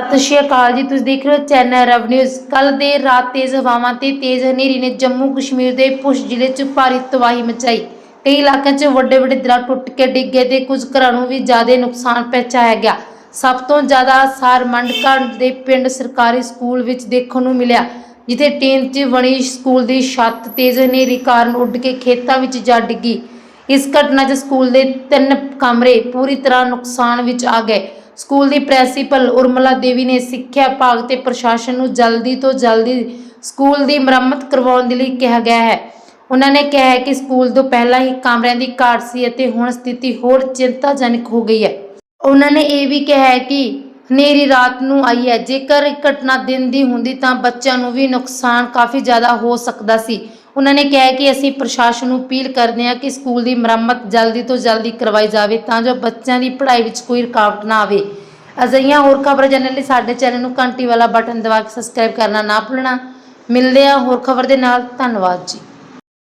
ਸਤਿ ਸ਼੍ਰੀ ਅਕਾਲ ਜੀ, ਤੁਸੀਂ ਦੇਖ ਰਹੇ ਹੋ ਚੈਨਲ ਰਵ ਨਿਊਜ਼ ਕੱਲ ਦੇਰ ਰਾਤ ਤੇਜ਼ ਹਵਾਵਾਂ ਤੇ ਤੇਜ਼ ਹਨੇਰੀ ਨੇ ਜੰਮੂ ਕਸ਼ਮੀਰ ਦੇ ਪੁੰਛ ਜ਼ਿਲ੍ਹੇ 'ਚ ਭਾਰੀ ਤਬਾਹੀ ਮਚਾਈ। ਕਈ ਇਲਾਕਿਆਂ 'ਚ ਵੱਡੇ ਵੱਡੇ ਦਰਾਂ ਟੁੱਟ ਕੇ ਡਿੱਗ ਗਏ ਤੇ ਕੁਝ ਘਰਾਂ ਨੂੰ ਵੀ ਜ਼ਿਆਦਾ ਨੁਕਸਾਨ ਪਹੁੰਚਾਇਆ ਗਿਆ। ਸਭ ਤੋਂ ਜ਼ਿਆਦਾ ਅਸਾਰ ਮੰਡਕਾ ਦੇ ਪਿੰਡ ਸਰਕਾਰੀ ਸਕੂਲ ਵਿੱਚ ਦੇਖਣ ਨੂੰ ਮਿਲਿਆ, ਜਿੱਥੇ ਟੀਨ 'ਚ ਬਣੀ ਸਕੂਲ ਦੀ ਛੱਤ ਤੇਜ਼ ਹਨੇਰੀ ਕਾਰਨ ਉੱਡ ਕੇ ਖੇਤਾਂ ਵਿੱਚ ਜਾ ਡਿੱਗੀ। ਇਸ ਘਟਨਾ 'ਚ ਸਕੂਲ ਦੇ ਤਿੰਨ ਕਮਰੇ ਪੂਰੀ ਤਰ੍ਹਾਂ ਨੁਕਸਾਨ ਵਿੱਚ ਆ ਗਏ। ਸਕੂਲ ਦੀ ਪ੍ਰਿੰਸੀਪਲ ਉਰਮਲਾ ਦੇਵੀ ਨੇ ਸਿੱਖਿਆ ਵਿਭਾਗ ਤੇ ਪ੍ਰਸ਼ਾਸਨ ਨੂੰ ਜਲਦੀ ਤੋਂ ਜਲਦੀ ਸਕੂਲ ਦੀ ਮੁਰੰਮਤ ਕਰਵਾਉਣ ਦੇ ਲਈ ਕਿਹਾ ਗਿਆ ਹੈ। ਉਹਨਾਂ ਨੇ ਕਿਹਾ ਹੈ ਕਿ ਸਕੂਲ ਤੋਂ ਪਹਿਲਾਂ ਹੀ ਕਮਰਿਆਂ ਦੀ ਘਾਟ ਸੀ ਅਤੇ ਹੁਣ ਸਥਿਤੀ ਹੋਰ ਚਿੰਤਾਜਨਕ ਹੋ ਗਈ ਹੈ। ਉਹਨਾਂ ਨੇ ਇਹ ਵੀ ਕਿਹਾ ਹੈ ਕਿ ਹਨੇਰੀ ਰਾਤ ਨੂੰ ਆਈ ਹੈ। ਜੇਕਰ ਘਟਨਾ ਦਿਨ ਦੀ ਹੁੰਦੀ ਤਾਂ ਬੱਚਿਆਂ ਨੂੰ ਵੀ ਨੁਕਸਾਨ ਕਾਫੀ ਜ਼ਿਆਦਾ ਹੋ ਸਕਦਾ ਸੀ। ਉਹਨਾਂ ਨੇ ਕਿਹਾ ਕਿ ਅਸੀਂ ਪ੍ਰਸ਼ਾਸਨ ਨੂੰ ਅਪੀਲ ਕਰਦੇ ਹਾਂ ਕਿ ਸਕੂਲ ਦੀ ਮੁਰੰਮਤ ਜਲਦੀ ਤੋਂ ਜਲਦੀ ਕਰਵਾਈ ਜਾਵੇ ਤਾਂ ਜੋ ਬੱਚਿਆਂ ਦੀ ਪੜ੍ਹਾਈ ਵਿੱਚ ਕੋਈ ਰੁਕਾਵਟ ਨਾ ਆਵੇ। ਅਜਿਹੀਆਂ ਹੋਰ ਖਬਰਾਂ ਜਾਣਨ ਲਈ ਸਾਡੇ ਚੈਨਲ ਨੂੰ ਘੰਟੀ ਵਾਲਾ ਬਟਨ ਦਬਾ ਕੇ ਸਬਸਕ੍ਰਾਈਬ ਕਰਨਾ ਨਾ ਭੁੱਲਣਾ। ਮਿਲਦੇ ਹਾਂ ਹੋਰ ਖਬਰ ਦੇ ਨਾਲ। ਧੰਨਵਾਦ ਜੀ।